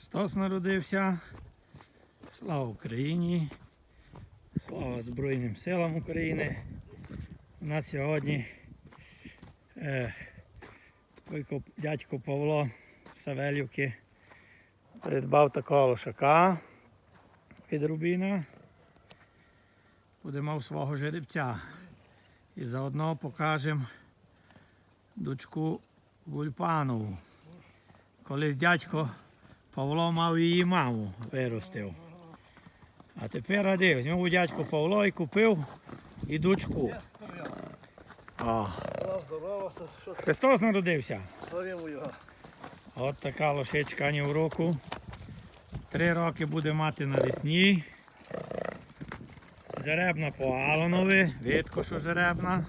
Христос народився. Слава Україні! Слава Збройним силам України. У нас сьогодні е, Бойко- дядько Павло Савелівки придбав такого лошака від Рубіна. Буде мав свого жеребця. І заодно покажемо дочку Гульпанову. Колись дядько Павло мав її маму, виростив. А тепер ради, візьмемо дядько Павло і купив і дочку. О, Христос народився. славимо його. От така лошичка ані в року. Три роки буде мати навесні. Жеребна по Алонові, видко, що жеребна.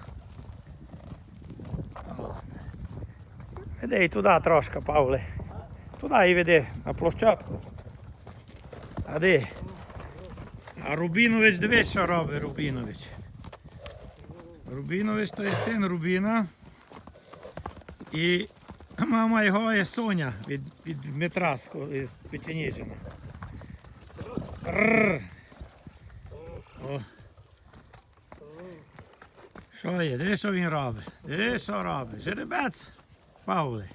Веди і туди трошки, Павле. Туди і веди, на площадку. А де? А Рубінович, дивись, що робить Рубінович. Рубінович то є син Рубіна. І Мама його є Соня від, від Дмитра з Печеніжина. Що є? Диви, що він робить? Диви, що робить? Жеребець Павле.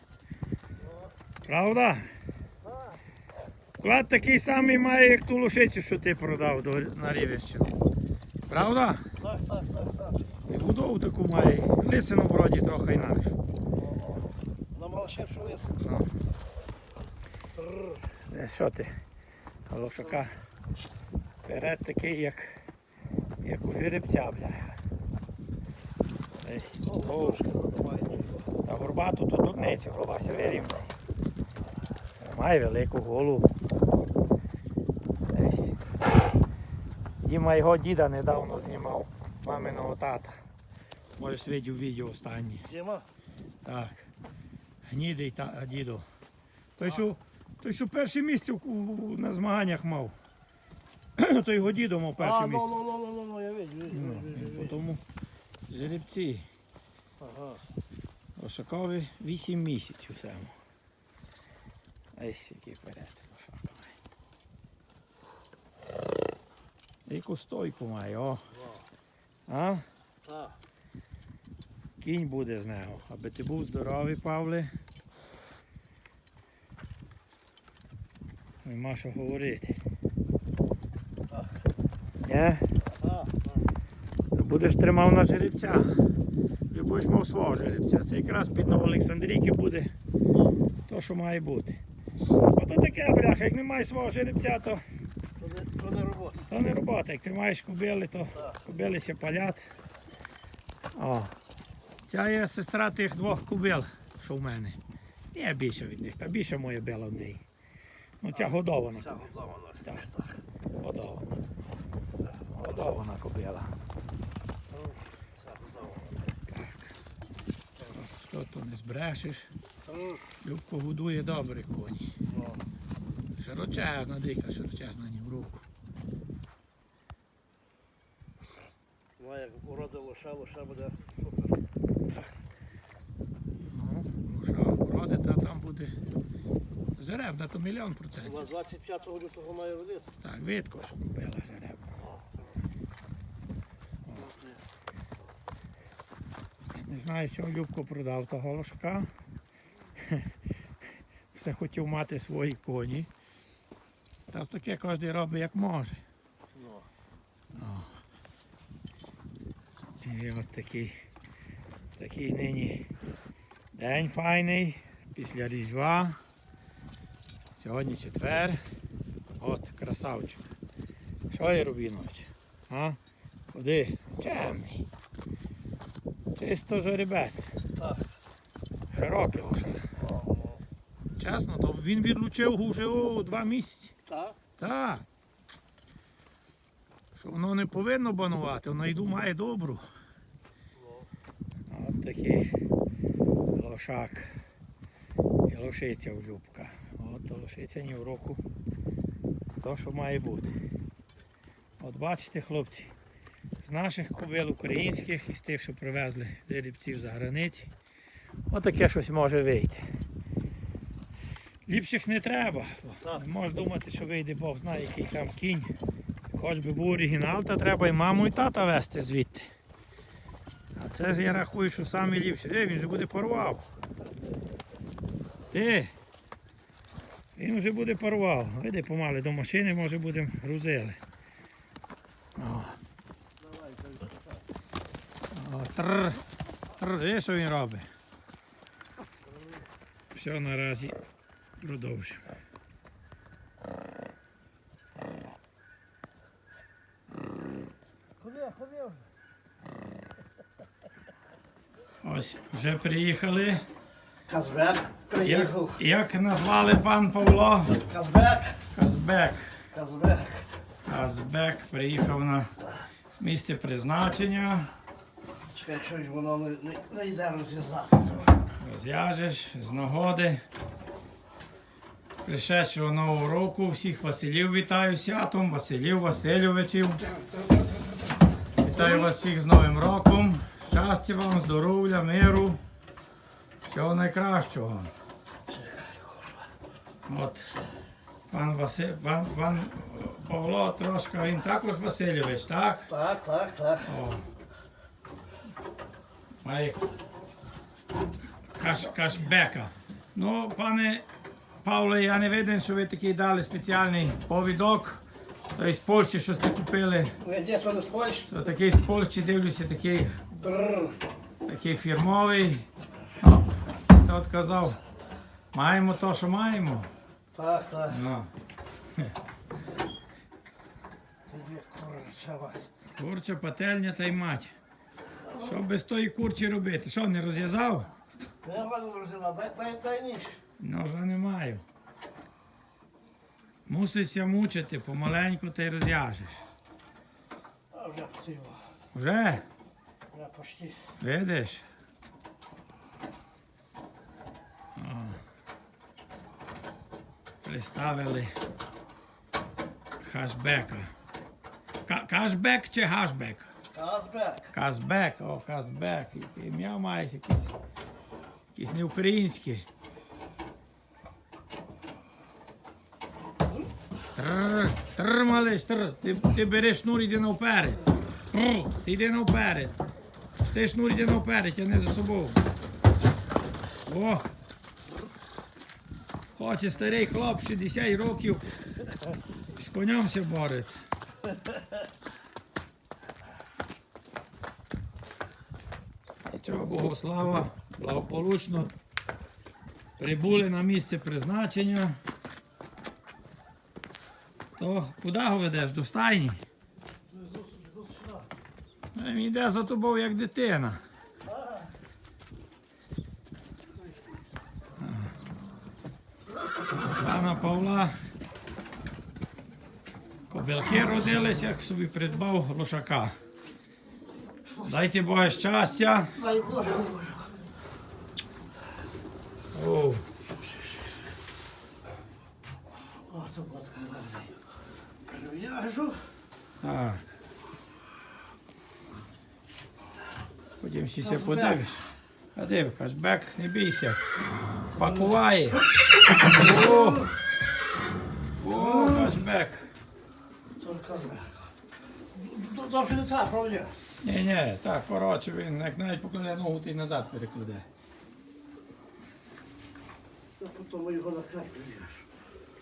Правда? Клад такий самий має, як ту лошицю, що ти продав до, на рівищу. Правда? Так, так, так, так. І будову таку має. Лисину вроді трохи інакшу. На малшевшу лису. Ну. Е, Що ти? Лошака. Вперед такий, як, як у жеребця, бляха. Десь. Та горбату тут дурниця, пробася вирівняй. Має велику голову. Десь. Діма його діда недавно знімав, маминого тата. Може, видів відео останнє. Діма? Так. Гнідий та діду. Той, що, той, що перше місце у- у- на змаганнях мав. То його дідо мав перше А, ну, місце. ну, ну, ну, ну, ну, я видів, Ну, і видів. Тому жеребці. Ага. Лошакові 8 місяців саме. Ось який вперед лошаковий. Яку стойку має, о. А? Кінь буде з нього. Аби ти був здоровий, Павле. Нема що говорити. Так. Будеш тримав на жеребця. Вже будеш мав свого жеребця. Це якраз під Новоолександрійки буде то, що має бути. Ото таке, бляха, як немає свого жеребця, то, То не- робота. то не робота. Як тримаєш кубили, то кубили ще палять. О. Ця є сестра тих двох кубил, що в мене. Є більше від них, та більше моя била в неї. Ну ця годована. Кобила. готова. Так. Годована. Годована готова. Що то не збрешеш. Любко годує добре коні. Ну, Широчезна, дика, широчезна ні в руку. Ну, як уроди лоша, лоша буде супер. Ну, лоша вроде, та там буде жеребна, то мільйон процентів. У вас 25 лютого має родити. Так, видко, що купила жеребна. Не знаю, чого Любко продав того лошка. Все хотів мати свої коні. Та таке кожен робить як може. Ну, І от такий, такий нині день файний після Різдва. Сьогодні четвер. От красавчик. Що є Рубінович? А? Куди? Чемний. Чисто жеребець. Широкий лише. Чесно, то він відлучив вже о, два місяці. Так? Так. Що воно не повинно банувати, воно йду має добру. От такий лошак. І лошиця в Любка. От лошиця ні в року. То, що має бути. От бачите, хлопці, з наших кобил українських і з тих, що привезли жеребців за границі, от таке щось може вийти. Ліпших не треба. Можеш думати, що вийде Бог знає, який там кінь. Хоч би був оригінал, то треба і маму, і тата вести звідти. А це я рахую, що саме ліпше. Е, він вже буде порвав. Ти. Він вже буде порвав. Види помали до машини, може будемо грузили. О. О, трр, Видиш, що він робить? Все, наразі продовжуємо. Ходи, ходи вже. Ось вже приїхали. Казбек Як, приїхав. як назвали пан Павло? Казбек. Казбек. Казбек. Казбек приїхав на місце призначення. Чекай, щось воно не, не, не йде розв'язати. Розв'яжеш з нагоди. Пришедшого нового року всіх Василів вітаю святом, Василів Васильовичів. Вітаю вас всіх з Новим роком. Щастя вам, здоров'я, миру. Всього найкращого. От пан Василь, пан, пан Павло трошки, він також Васильович, так? Так, так, так. О. Має каш, кашбека. Ну, пане Павле, я не виден, що ви такий дали спеціальний повідок. То з Польщі щось купили. Не спориш? То такий з Польщі дивлюся, такий, такий фірмовий. О, тот казав, маємо то, що маємо. Так, так. Ну, курча пательня та й мать. Що без тої курчі робити? Що, не розв'язав? Я друзі, дай, дай, дай ніж. Ножа не маю. Мусишся мучити, помаленьку ти розв'яжеш. А вже хотів. Вже? Я почти. Видиш? О. Приставили хашбека. Кашбек чи гашбек? Казбек. Казбек, о, казбек. Ім'я маєш якісь, якісь не українські. Тррр, тррр, малиш, тррр. Ти, ти бери шнур, іди навперед. Тррр, Ти йди навперед. Ти шнур, іди навперед, тяни за собою. О! Хоче старий хлоп 60 років з конем се бореться. Чого Богу слава, благополучно прибули на місце призначення. То куди його ведеш? До стайні? Він йде за тобою як дитина. Пана Павла. Кобилки родилися, як собі придбав лошака. Дайте Боже щастя. Дай Боже, Боже. О, О, то будь ласка, зараз. Прив'яжу. так. Потім ще ся Кашбек. подивиш. А диви, кашбек, не бійся. Пакуває. О, О кашбек. Це казбек. Д- Довше не треба, правда? Ні, ні, так, коротше, він як навіть покладе ногу, ти й назад перекладе.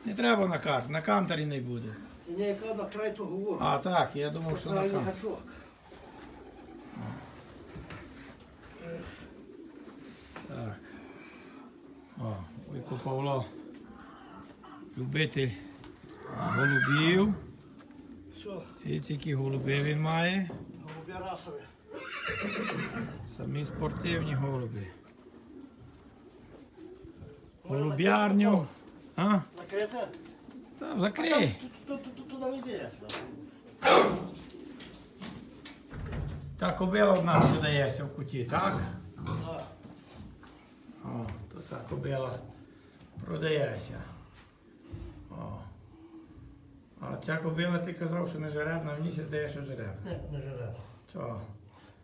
Не треба на карт, на кантарі не буде. Не яка на край то говорю. А так, я думав, що на Правильно кантарі. гачок. Так. О, Вуйко Павло. Любитель голубів. Все, І які голуби він має. голубя расові. Самі спортивні голуби. Голуб'ярню. А? Закрите? Та закрий. Тут, тут, тут, туди не йде. Та кобила в нас продається в куті, так? О, то та кобила продається. О. А ця кобила ти казав, що не жеребна, мені се здає, що жеребна. Не, не живе. Чого?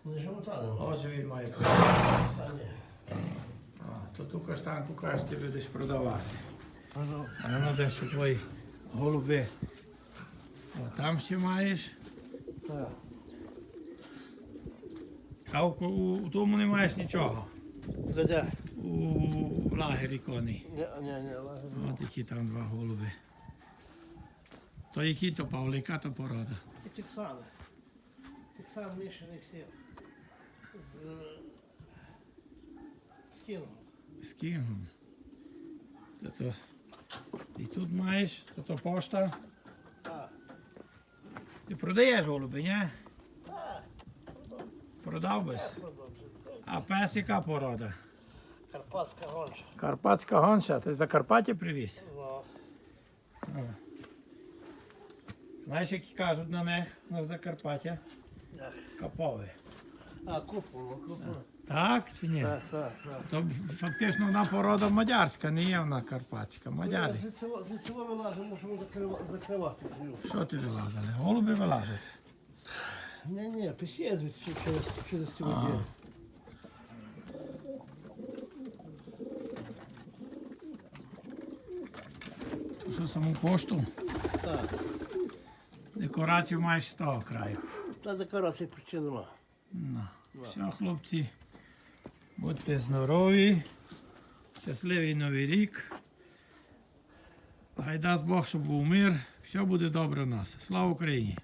Не живота Отже він має. не. А, то ту каштанку кажеш, ти будеш продавати. Ну, А ну де що твої голуби. О, там ще маєш. так. А у, у, тому не маєш нічого. Де, де? У лагері коней. Ні, ні, ні, лагерь. От які там два голуби. То які то Павло, яка то порода? Тексани. Тексан мішаний сіл. З, з кіном. З ким? То, то, і тут маєш, то, то пошта. Ти продаєш голуби, ні? Продав бись. А пес яка порода? Карпатська гонча. Карпатська гонша, ти з Закарпаття привіз? Ну, Знаєш, які кажуть на них на Закарпаття? як? Капові. А, купол, купол. Так чи ні? Так, так, так. То фактично вона порода мадярська, не є вона карпатська. Мадярі. З лицевого вилазимо, закрива- закривати. Що ти вилазили? Голуби вилазять. Ні, ні, пісє звідси через, через цю Ага. що саму пошту? Так, Декорацію маєш з того краю. та декорації почти. Ну, все, хлопці. Будьте здорові. Щасливий новий рік. Хай дасть Бог, щоб був мир. Все буде добре у нас. Слава Україні!